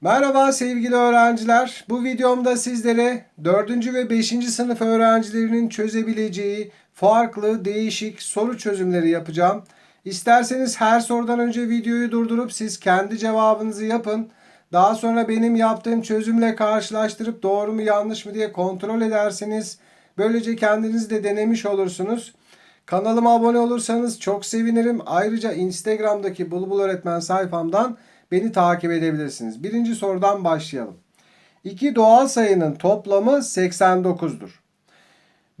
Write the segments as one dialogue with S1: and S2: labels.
S1: Merhaba sevgili öğrenciler. Bu videomda sizlere 4. ve 5. sınıf öğrencilerinin çözebileceği farklı, değişik soru çözümleri yapacağım. İsterseniz her sorudan önce videoyu durdurup siz kendi cevabınızı yapın. Daha sonra benim yaptığım çözümle karşılaştırıp doğru mu yanlış mı diye kontrol edersiniz. Böylece kendiniz de denemiş olursunuz. Kanalıma abone olursanız çok sevinirim. Ayrıca Instagram'daki Bulbul Öğretmen sayfamdan beni takip edebilirsiniz. Birinci sorudan başlayalım. İki doğal sayının toplamı 89'dur.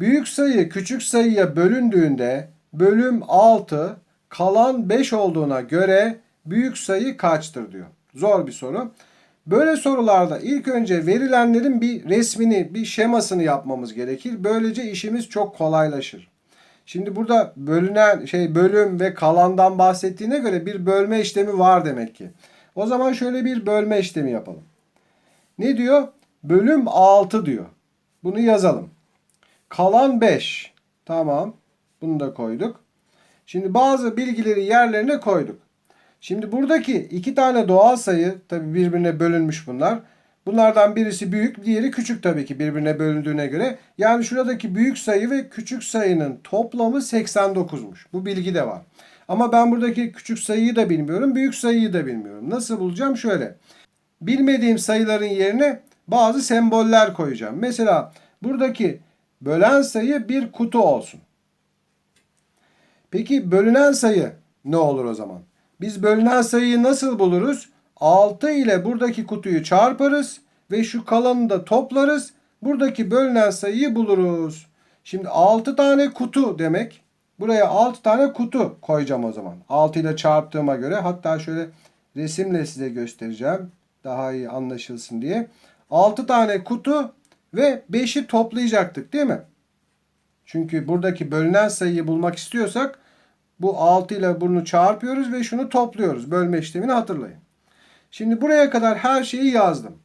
S1: Büyük sayı küçük sayıya bölündüğünde bölüm 6 kalan 5 olduğuna göre büyük sayı kaçtır diyor. Zor bir soru. Böyle sorularda ilk önce verilenlerin bir resmini, bir şemasını yapmamız gerekir. Böylece işimiz çok kolaylaşır. Şimdi burada bölünen şey bölüm ve kalandan bahsettiğine göre bir bölme işlemi var demek ki. O zaman şöyle bir bölme işlemi yapalım. Ne diyor? Bölüm 6 diyor. Bunu yazalım. Kalan 5. Tamam. Bunu da koyduk. Şimdi bazı bilgileri yerlerine koyduk. Şimdi buradaki iki tane doğal sayı tabi birbirine bölünmüş bunlar. Bunlardan birisi büyük, diğeri küçük tabii ki birbirine bölündüğüne göre. Yani şuradaki büyük sayı ve küçük sayının toplamı 89'muş. Bu bilgi de var. Ama ben buradaki küçük sayıyı da bilmiyorum, büyük sayıyı da bilmiyorum. Nasıl bulacağım? Şöyle. Bilmediğim sayıların yerine bazı semboller koyacağım. Mesela buradaki bölen sayı bir kutu olsun. Peki bölünen sayı ne olur o zaman? Biz bölünen sayıyı nasıl buluruz? 6 ile buradaki kutuyu çarparız ve şu kalanını da toplarız. Buradaki bölünen sayıyı buluruz. Şimdi 6 tane kutu demek. Buraya 6 tane kutu koyacağım o zaman. 6 ile çarptığıma göre hatta şöyle resimle size göstereceğim. Daha iyi anlaşılsın diye. 6 tane kutu ve 5'i toplayacaktık değil mi? Çünkü buradaki bölünen sayıyı bulmak istiyorsak bu 6 ile bunu çarpıyoruz ve şunu topluyoruz. Bölme işlemini hatırlayın. Şimdi buraya kadar her şeyi yazdım.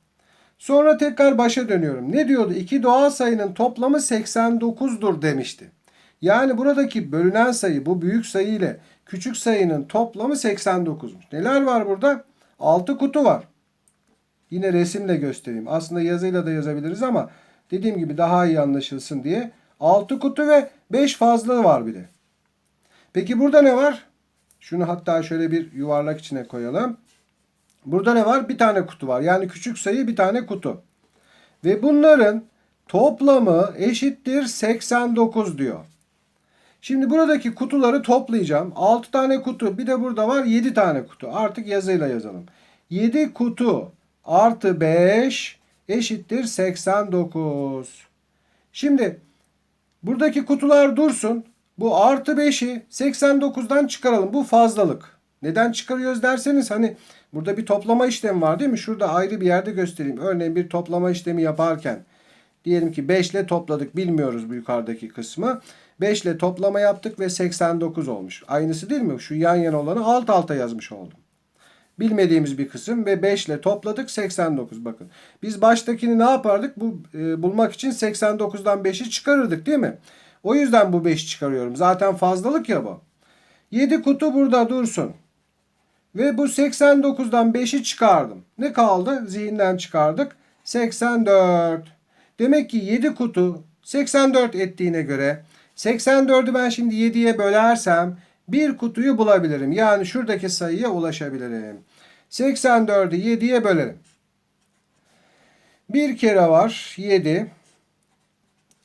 S1: Sonra tekrar başa dönüyorum. Ne diyordu? İki doğal sayının toplamı 89'dur demişti. Yani buradaki bölünen sayı bu büyük sayı ile küçük sayının toplamı 89'muş. Neler var burada? 6 kutu var. Yine resimle göstereyim. Aslında yazıyla da yazabiliriz ama dediğim gibi daha iyi anlaşılsın diye 6 kutu ve 5 fazla var bir de. Peki burada ne var? Şunu hatta şöyle bir yuvarlak içine koyalım. Burada ne var? Bir tane kutu var. Yani küçük sayı bir tane kutu. Ve bunların toplamı eşittir 89 diyor. Şimdi buradaki kutuları toplayacağım. 6 tane kutu bir de burada var 7 tane kutu. Artık yazıyla yazalım. 7 kutu artı 5 eşittir 89. Şimdi buradaki kutular dursun. Bu artı 5'i 89'dan çıkaralım. Bu fazlalık. Neden çıkarıyoruz derseniz hani burada bir toplama işlemi var değil mi? Şurada ayrı bir yerde göstereyim. Örneğin bir toplama işlemi yaparken diyelim ki 5 ile topladık. Bilmiyoruz bu yukarıdaki kısmı. 5 ile toplama yaptık ve 89 olmuş. Aynısı değil mi? Şu yan yana olanı alt alta yazmış oldum. Bilmediğimiz bir kısım ve 5 ile topladık 89 bakın. Biz baştakini ne yapardık? Bu e, bulmak için 89'dan 5'i çıkarırdık değil mi? O yüzden bu 5'i çıkarıyorum. Zaten fazlalık ya bu. 7 kutu burada dursun. Ve bu 89'dan 5'i çıkardım. Ne kaldı? Zihinden çıkardık. 84. Demek ki 7 kutu 84 ettiğine göre 84'ü ben şimdi 7'ye bölersem bir kutuyu bulabilirim. Yani şuradaki sayıya ulaşabilirim. 84'ü 7'ye bölerim. Bir kere var 7.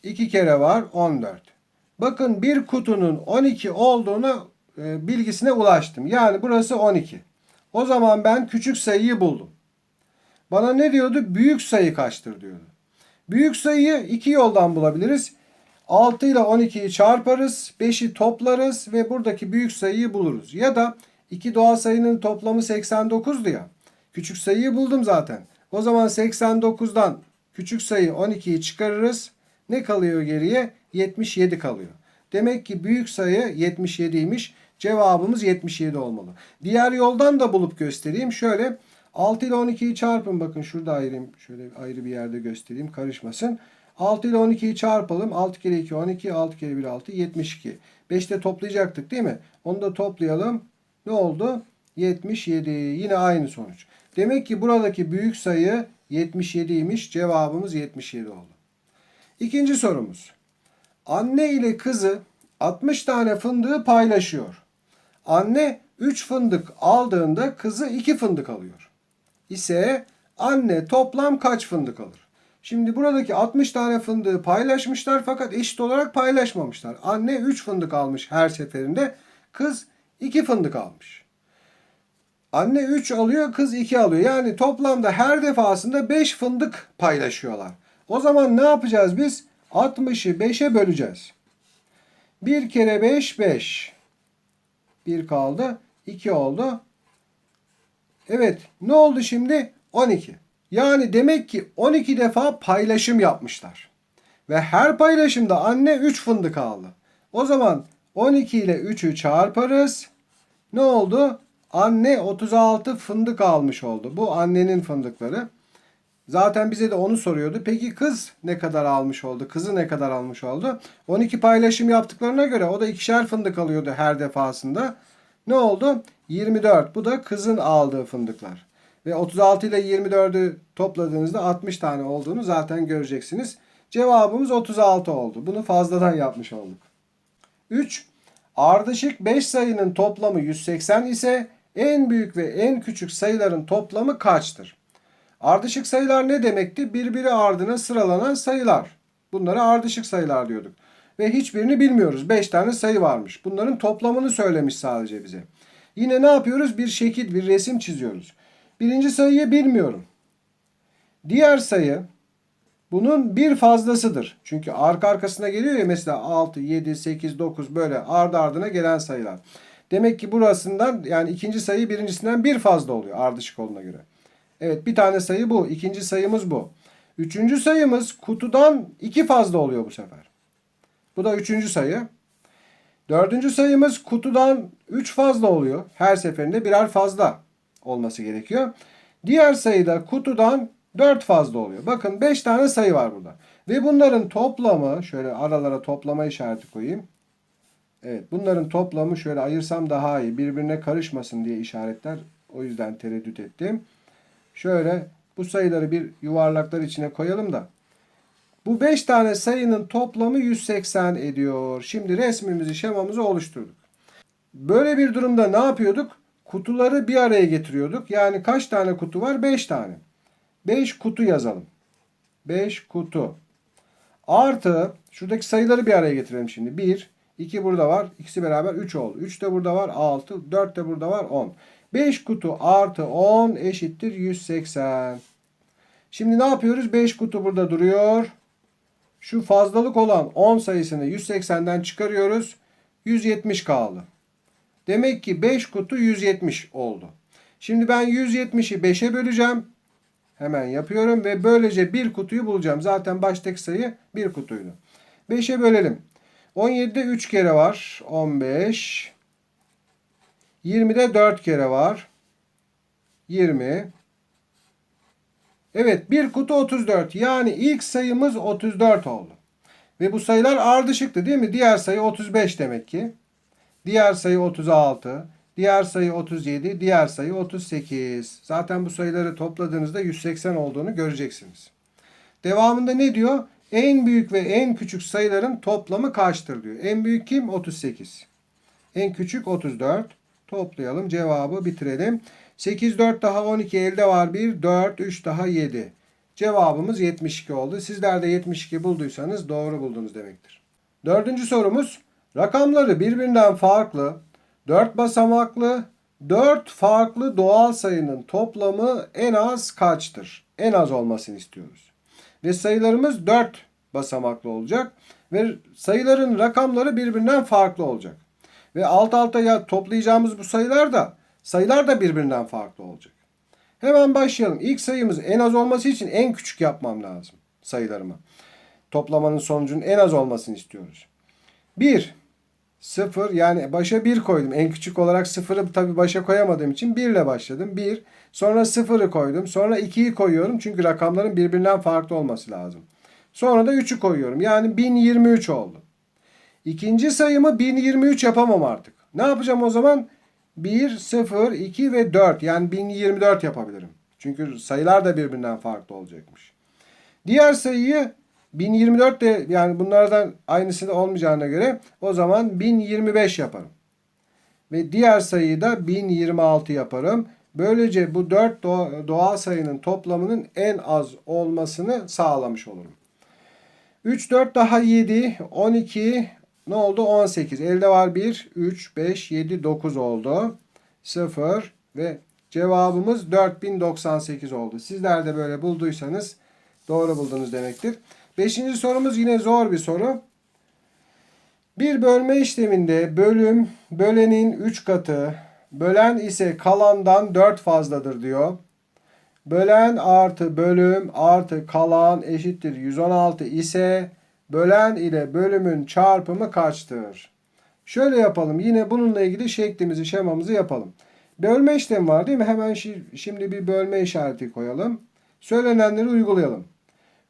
S1: iki kere var 14. Bakın bir kutunun 12 olduğunu e, bilgisine ulaştım. Yani burası 12. O zaman ben küçük sayıyı buldum. Bana ne diyordu? Büyük sayı kaçtır diyordu. Büyük sayıyı iki yoldan bulabiliriz. 6 ile 12'yi çarparız, 5'i toplarız ve buradaki büyük sayıyı buluruz. Ya da iki doğal sayının toplamı 89'du ya. Küçük sayıyı buldum zaten. O zaman 89'dan küçük sayı 12'yi çıkarırız. Ne kalıyor geriye? 77 kalıyor. Demek ki büyük sayı 77'ymiş. Cevabımız 77 olmalı. Diğer yoldan da bulup göstereyim. Şöyle 6 ile 12'yi çarpın. Bakın şurada ayırayım. Şöyle ayrı bir yerde göstereyim. Karışmasın. 6 ile 12'yi çarpalım. 6 kere 2 12. 6 kere 1 6. 72. 5'te toplayacaktık değil mi? Onu da toplayalım. Ne oldu? 77. Yine aynı sonuç. Demek ki buradaki büyük sayı 77'ymiş. Cevabımız 77 oldu. İkinci sorumuz. Anne ile kızı 60 tane fındığı paylaşıyor. Anne 3 fındık aldığında kızı 2 fındık alıyor. İse anne toplam kaç fındık alır? Şimdi buradaki 60 tane fındığı paylaşmışlar fakat eşit olarak paylaşmamışlar. Anne 3 fındık almış her seferinde. Kız 2 fındık almış. Anne 3 alıyor, kız 2 alıyor. Yani toplamda her defasında 5 fındık paylaşıyorlar. O zaman ne yapacağız biz? 60'ı 5'e böleceğiz. 1 kere 5 5. 1 kaldı. 2 oldu. Evet. Ne oldu şimdi? 12. Yani demek ki 12 defa paylaşım yapmışlar. Ve her paylaşımda anne 3 fındık aldı. O zaman 12 ile 3'ü çarparız. Ne oldu? Anne 36 fındık almış oldu. Bu annenin fındıkları. Zaten bize de onu soruyordu. Peki kız ne kadar almış oldu? Kızı ne kadar almış oldu? 12 paylaşım yaptıklarına göre o da ikişer fındık alıyordu her defasında. Ne oldu? 24. Bu da kızın aldığı fındıklar. Ve 36 ile 24'ü topladığınızda 60 tane olduğunu zaten göreceksiniz. Cevabımız 36 oldu. Bunu fazladan yapmış olduk. 3. Ardışık 5 sayının toplamı 180 ise en büyük ve en küçük sayıların toplamı kaçtır? Ardışık sayılar ne demekti? Birbiri ardına sıralanan sayılar. Bunlara ardışık sayılar diyorduk. Ve hiçbirini bilmiyoruz. 5 tane sayı varmış. Bunların toplamını söylemiş sadece bize. Yine ne yapıyoruz? Bir şekil, bir resim çiziyoruz. Birinci sayıyı bilmiyorum. Diğer sayı bunun bir fazlasıdır. Çünkü arka arkasına geliyor ya mesela 6, 7, 8, 9 böyle ardı ardına gelen sayılar. Demek ki burasından yani ikinci sayı birincisinden bir fazla oluyor ardışık olduğuna göre. Evet bir tane sayı bu. İkinci sayımız bu. Üçüncü sayımız kutudan iki fazla oluyor bu sefer. Bu da üçüncü sayı. Dördüncü sayımız kutudan üç fazla oluyor. Her seferinde birer fazla olması gerekiyor. Diğer sayıda kutudan 4 fazla oluyor. Bakın 5 tane sayı var burada. Ve bunların toplamı şöyle aralara toplama işareti koyayım. Evet bunların toplamı şöyle ayırsam daha iyi. Birbirine karışmasın diye işaretler. O yüzden tereddüt ettim. Şöyle bu sayıları bir yuvarlaklar içine koyalım da. Bu 5 tane sayının toplamı 180 ediyor. Şimdi resmimizi, şemamızı oluşturduk. Böyle bir durumda ne yapıyorduk? Kutuları bir araya getiriyorduk. Yani kaç tane kutu var? 5 tane. 5 kutu yazalım. 5 kutu. Artı şuradaki sayıları bir araya getirelim şimdi. 1, 2 burada var. İkisi beraber 3 oldu. 3 de burada var. 6, 4 de burada var. 10. 5 kutu artı 10 eşittir 180. Şimdi ne yapıyoruz? 5 kutu burada duruyor. Şu fazlalık olan 10 sayısını 180'den çıkarıyoruz. 170 kaldı. Demek ki 5 kutu 170 oldu. Şimdi ben 170'i 5'e böleceğim. Hemen yapıyorum ve böylece bir kutuyu bulacağım. Zaten baştaki sayı bir kutuydu. 5'e bölelim. 17'de 3 kere var. 15. 20'de 4 kere var. 20. Evet bir kutu 34. Yani ilk sayımız 34 oldu. Ve bu sayılar ardışıktı değil mi? Diğer sayı 35 demek ki. Diğer sayı 36. Diğer sayı 37. Diğer sayı 38. Zaten bu sayıları topladığınızda 180 olduğunu göreceksiniz. Devamında ne diyor? En büyük ve en küçük sayıların toplamı kaçtır diyor. En büyük kim? 38. En küçük 34. Toplayalım. Cevabı bitirelim. 8, 4 daha 12 elde var 1. 4, 3 daha 7. Cevabımız 72 oldu. Sizler de 72 bulduysanız doğru buldunuz demektir. Dördüncü sorumuz. Rakamları birbirinden farklı, 4 basamaklı, 4 farklı doğal sayının toplamı en az kaçtır? En az olmasını istiyoruz. Ve sayılarımız 4 basamaklı olacak ve sayıların rakamları birbirinden farklı olacak. Ve alt alta ya toplayacağımız bu sayılar da sayılar da birbirinden farklı olacak. Hemen başlayalım. İlk sayımız en az olması için en küçük yapmam lazım sayılarımı. Toplamanın sonucunun en az olmasını istiyoruz. 1, 0 yani başa 1 koydum. En küçük olarak 0'ı tabi başa koyamadığım için 1 ile başladım. 1, sonra 0'ı koydum. Sonra 2'yi koyuyorum çünkü rakamların birbirinden farklı olması lazım. Sonra da 3'ü koyuyorum. Yani 1023 oldu. İkinci sayımı 1023 yapamam artık. Ne yapacağım o zaman? 1, 0, 2 ve 4 yani 1024 yapabilirim. Çünkü sayılar da birbirinden farklı olacakmış. Diğer sayıyı 1024 de yani bunlardan aynısı da olmayacağına göre o zaman 1025 yaparım. Ve diğer sayıyı da 1026 yaparım. Böylece bu 4 doğa- doğal sayının toplamının en az olmasını sağlamış olurum. 3, 4 daha 7, 12, ne oldu? 18. Elde var 1, 3, 5, 7, 9 oldu. 0 ve cevabımız 4098 oldu. Sizler de böyle bulduysanız doğru buldunuz demektir. Beşinci sorumuz yine zor bir soru. Bir bölme işleminde bölüm bölenin 3 katı, bölen ise kalandan 4 fazladır diyor. Bölen artı bölüm artı kalan eşittir 116 ise bölen ile bölümün çarpımı kaçtır? Şöyle yapalım. Yine bununla ilgili şeklimizi, şemamızı yapalım. Bölme işlemi var değil mi? Hemen şi- şimdi bir bölme işareti koyalım. Söylenenleri uygulayalım.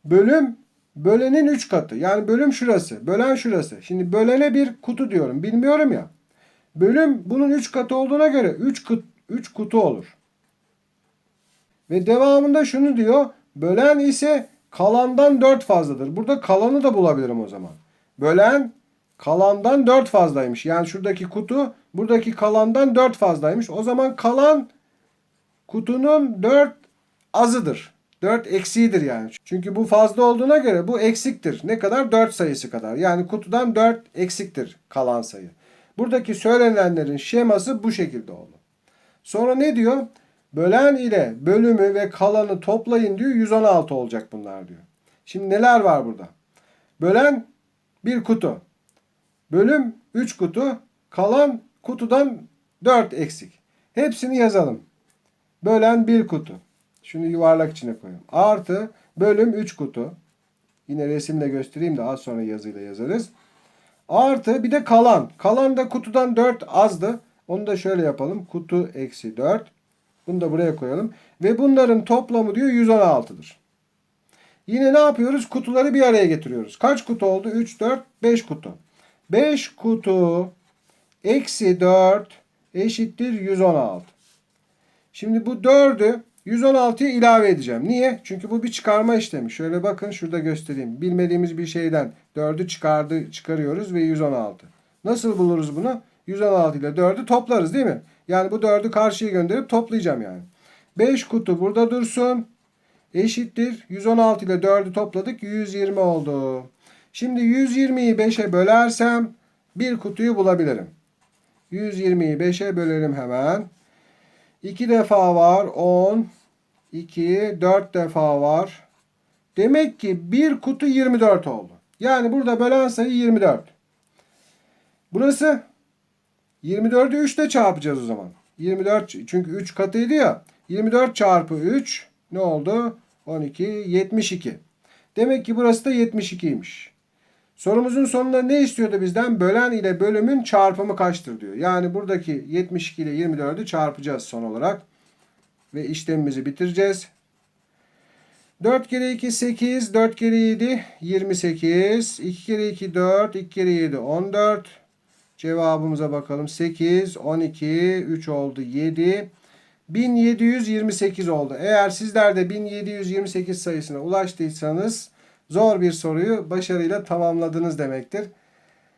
S1: Bölüm bölenin 3 katı. Yani bölüm şurası. Bölen şurası. Şimdi bölene bir kutu diyorum. Bilmiyorum ya. Bölüm bunun 3 katı olduğuna göre 3 kut, 3 kutu olur. Ve devamında şunu diyor. Bölen ise kalandan 4 fazladır. Burada kalanı da bulabilirim o zaman. Bölen kalandan 4 fazlaymış. Yani şuradaki kutu buradaki kalandan 4 fazlaymış. O zaman kalan kutunun 4 azıdır. 4 eksiğidir yani. Çünkü bu fazla olduğuna göre bu eksiktir. Ne kadar? 4 sayısı kadar. Yani kutudan 4 eksiktir kalan sayı. Buradaki söylenenlerin şeması bu şekilde oldu. Sonra ne diyor? Bölen ile bölümü ve kalanı toplayın diyor. 116 olacak bunlar diyor. Şimdi neler var burada? Bölen bir kutu. Bölüm 3 kutu. Kalan kutudan 4 eksik. Hepsini yazalım. Bölen bir kutu. Şunu yuvarlak içine koyalım. Artı bölüm 3 kutu. Yine resimle göstereyim de az sonra yazıyla yazarız. Artı bir de kalan. Kalan da kutudan 4 azdı. Onu da şöyle yapalım. Kutu eksi 4. Bunu da buraya koyalım. Ve bunların toplamı diyor 116'dır. Yine ne yapıyoruz? Kutuları bir araya getiriyoruz. Kaç kutu oldu? 3, 4, 5 kutu. 5 kutu eksi 4 eşittir 116. Şimdi bu 4'ü 116'ya ilave edeceğim. Niye? Çünkü bu bir çıkarma işlemi. Şöyle bakın şurada göstereyim. Bilmediğimiz bir şeyden 4'ü çıkardı, çıkarıyoruz ve 116. Nasıl buluruz bunu? 116 ile 4'ü toplarız değil mi? Yani bu 4'ü karşıya gönderip toplayacağım yani. 5 kutu burada dursun. Eşittir. 116 ile 4'ü topladık. 120 oldu. Şimdi 120'yi 5'e bölersem bir kutuyu bulabilirim. 120'yi 5'e bölerim hemen. 2 defa var 10. 2, 4 defa var. Demek ki bir kutu 24 oldu. Yani burada bölen sayı 24. Burası 24'ü 3 ile çarpacağız o zaman. 24 çünkü 3 katıydı ya. 24 çarpı 3 ne oldu? 12, 72. Demek ki burası da 72'ymiş. Sorumuzun sonunda ne istiyordu bizden? Bölen ile bölümün çarpımı kaçtır diyor. Yani buradaki 72 ile 24'ü çarpacağız son olarak. Ve işlemimizi bitireceğiz. 4 kere 2 8, 4 kere 7 28, 2 kere 2 4, 2 kere 7 14. Cevabımıza bakalım. 8, 12, 3 oldu 7. 1728 oldu. Eğer sizler de 1728 sayısına ulaştıysanız zor bir soruyu başarıyla tamamladınız demektir.